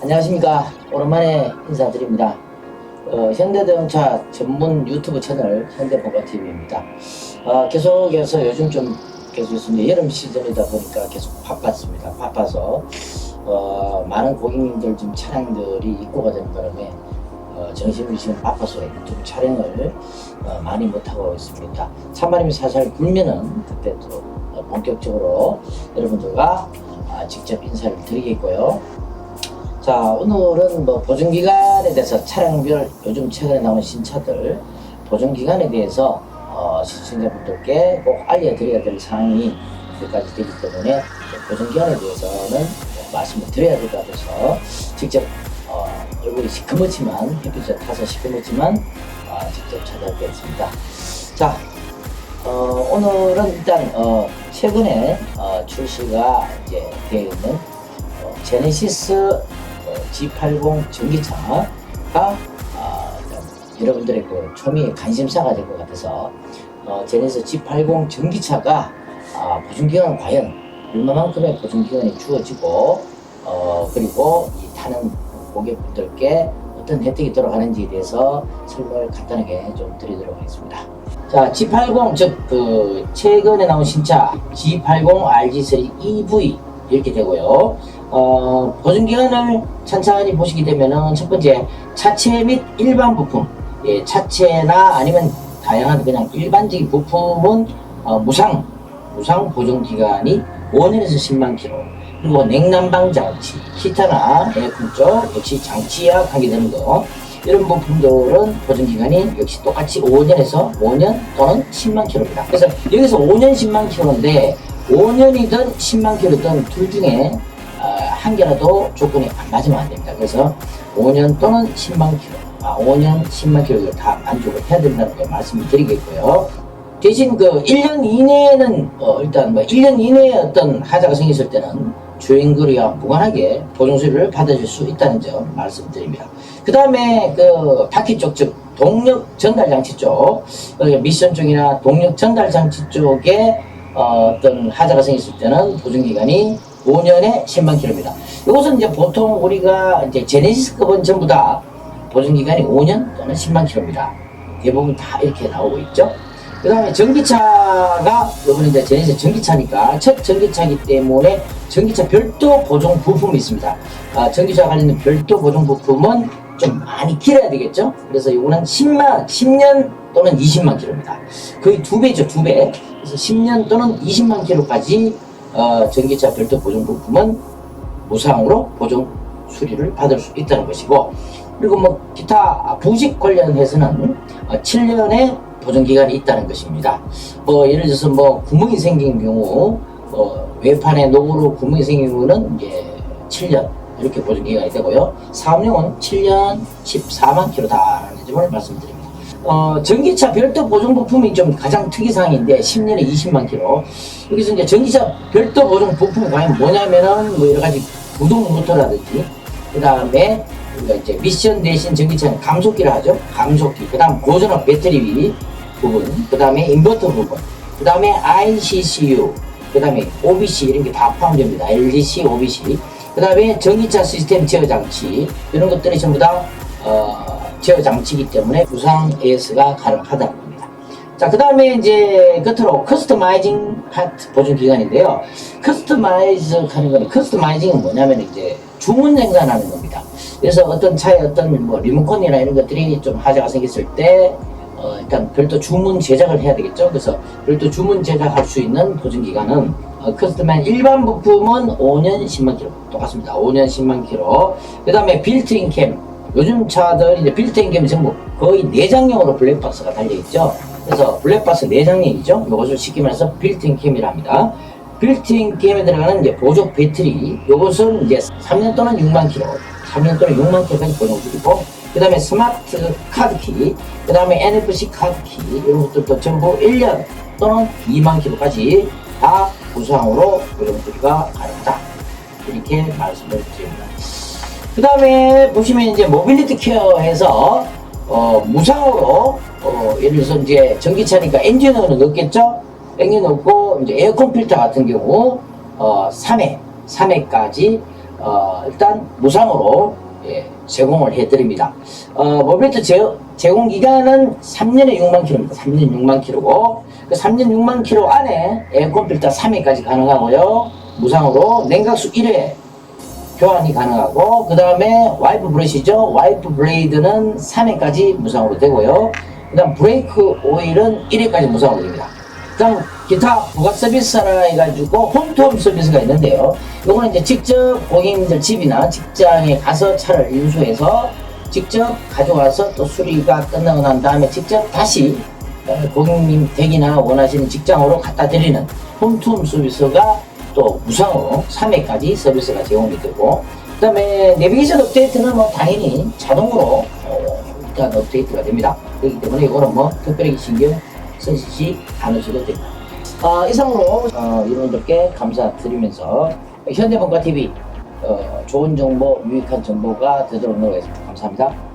안녕하십니까. 오랜만에 인사드립니다. 어, 현대자동차 전문 유튜브 채널 현대보가TV입니다. 어, 계속해서 요즘 좀 계속 있습니다. 여름 시즌이다 보니까 계속 바빴습니다. 바빠서 어, 많은 고객님들 지금 차량들이 입고가 되는 바람에 어, 정신이 지금 바빠서 유튜브 촬영을 어, 많이 못하고 있습니다. 찬바람이 살살 불면은 그때 또 어, 본격적으로 여러분들과 아, 직접 인사를 드리겠고요. 자 오늘은 뭐 보증기간에 대해서 차량별 요즘 최근에 나온 신차들 보증기간에 대해서 어, 시청자분들께 꼭 알려드려야 될 사항이 몇 가지 되기 때문에 보증기간에 대해서는 말씀을 드려야 될 것 같아서 직접 어, 얼굴이 시커멓지만 햇빛에 타서 시커멓지만 어, 직접 찾아뵙겠습니다. 자 어, 오늘은 일단 어, 최근에 어, 출시가 이제 되어 있는 어, 제네시스 어, G80 전기차가 아, 일단 여러분들의 그 초미의 관심사가 될 것 같아서 어, 제네시스 G80 전기차가 아, 보증기간 과연 얼마만큼의 보증기간이 주어지고 어, 그리고 이 타는 고객분들께 어떤 혜택이 돌아가는지에 대해서 설명을 간단하게 좀 드리도록 하겠습니다. 자, G80 즉 그 최근에 나온 신차 G80 RG3 EV 이렇게 되고요. 어, 보증 기간을 천천히 보시게 되면은 첫 번째 차체 및 일반 부품, 예, 차체나 아니면 다양한 그냥 일반적인 부품은 어, 무상 무상 보증 기간이 5년에서 10만 킬로. 그리고 냉난방 장치, 히터나 에어컨 쪽 역시 장치와 관계되는 거 이런 부품들은 보증 기간이 역시 똑같이 5년에서 5년 또는 10만 킬로입니다. 그래서 여기서 5년 10만 킬로인데 5년이든 10만 킬로든 둘 중에 어, 한 개라도 조건이 안 맞으면 안 됩니다. 그래서 5년 또는 10만 킬로, 아, 5년 10만 킬로를 다 만족을 해야 된다는 걸 말씀을 드리겠고요. 대신 그 1년 이내에는 어, 일단 뭐 1년 이내에 어떤 하자가 생겼을 때는 주행거리와 무관하게 보증수리를 받으실 수 있다는 점 말씀드립니다. 그 다음에 그 바퀴 쪽, 즉 동력 전달 장치 쪽, 어, 미션 쪽이나 동력 전달 장치 쪽에 어, 어떤 하자가 생겼을 때는 보증 기간이 5년에 10만 킬로입니다. 이것은 이제 보통 우리가 이제 제네시스급은 전부 다 보증 기간이 5년 또는 10만 킬로입니다. 대부분 다 이렇게 나오고 있죠. 그 다음에 전기차가 이번에 이제 제네시스 전기차니까 첫 전기차이기 때문에 전기차 별도 보존 부품이 있습니다. 아, 전기차 관련된 별도 보존 부품은 좀 많이 길어야 되겠죠? 그래서 이거는 10만, 10년 또는 20만 킬로입니다. 거의 두 배죠, 두 배. 그래서 10년 또는 20만 킬로까지 어, 전기차 별도 보존 부품은 무상으로 보존 수리를 받을 수 있다는 것이고 그리고 뭐 기타 부직 관련해서는 어, 7년의 보존 기간이 있다는 것입니다. 뭐 예를 들어서 뭐 구멍이 생긴 경우 어, 외판에 노고로 구멍이 생긴 경우는 이제 7년 이렇게 보존 기간이 되고요. 사업용은 7년 14만 킬로다라는 점을 말씀드립니다. 어, 전기차 별도 보존 부품이 좀 가장 특이사항인데 10년에 20만 킬로. 여기서 이제 전기차 별도 보존 부품이 과연 뭐냐면은 뭐 여러 가지 구동 모터라든지 그 다음에 우리가 이제 미션 대신 전기차는 감속기를 하죠. 감속기. 그 다음 고전압 배터리 부분. 그 다음에 인버터 부분. 그 다음에 ICCU. 그 다음에 OBC 이런 게 다 포함됩니다. LGC, OBC. 그 다음에 전기차 시스템 제어 장치. 이런 것들이 전부 다, 어, 제어 장치이기 때문에 무상 AS가 가능하다는 겁니다. 자, 그 다음에 이제 끝으로 커스터마이징 파트 보증 기간인데요. 커스터마이즈 하는 거는 커스터마이징은 뭐냐면 이제 주문 생산하는 겁니다. 그래서 어떤 차에 어떤 뭐 리모컨이나 이런 것들이 좀 하자가 생겼을 때 어, 일단 별도 주문 제작을 해야 되겠죠. 그래서 별도 주문 제작할 수 있는 보증 기간은 어, 커스터마이 일반 부품은 5년 10만 킬로 똑같습니다. 5년 10만 킬로. 그 다음에 빌트인 캠 요즘 차들 이제 빌트인 캠이 전부 거의 내장형으로 블랙박스가 달려있죠. 그래서 블랙박스 내장형이죠. 이것을 쉽게 말해서 빌트인 캠이라 합니다. 빌트인 캠에 들어가는 이제 보조 배터리 요것은 이제 3년 또는 6만 킬로 3년 또는 6만 킬로까지 보정드리고 그 다음에 스마트 카드키 그 다음에 NFC 카드키 이런 것들도 전부 1년 또는 2만 킬로까지 다 무상으로 보정드리가 가능하다 이렇게 말씀을 드립니다 그 다음에 보시면 이제 모빌리티 케어에서 어, 무상으로 어, 예를 들어서 이제 전기차니까 엔진오일은 넣겠죠? 엔진 넣고 이제 에어컨 필터 같은 경우 어, 3회, 3회까지 어, 일단 무상으로 예, 제공을 해드립니다. 어, 모빌리티 제, 제공 기간은 3년에 6만 킬로입니다. 3년 6만 킬로고 그 3년 6만 킬로 안에 에어컨 필터 3회까지 가능하고요. 무상으로 냉각수 1회 교환이 가능하고 그 다음에 와이프 브러시죠. 와이프 블레이드는 3회까지 무상으로 되고요. 그 다음 브레이크 오일은 1회까지 무상으로 됩니다. 그 다음 기타 부가 서비스 하나 해가지고 홈투홈 서비스가 있는데요. 요거는 이제 직접 고객님들 집이나 직장에 가서 차를 인수해서 직접 가져와서 또 수리가 끝나고 난 다음에 직접 다시 어, 고객님 댁이나 원하시는 직장으로 갖다 드리는 홈투홈 서비스가 또 무상으로 3회까지 서비스가 제공이 되고 그 다음에 내비게이션 업데이트는 뭐 당연히 자동으로 어, 일단 업데이트가 됩니다. 그렇기 때문에 이거는 뭐 특별히 신경 쓰시지 않으셔도 됩니다. 아, 이상으로 어, 여러분들께 감사드리면서 현대본가TV 어, 좋은 정보, 유익한 정보가 되도록 노력하겠습니다. 감사합니다.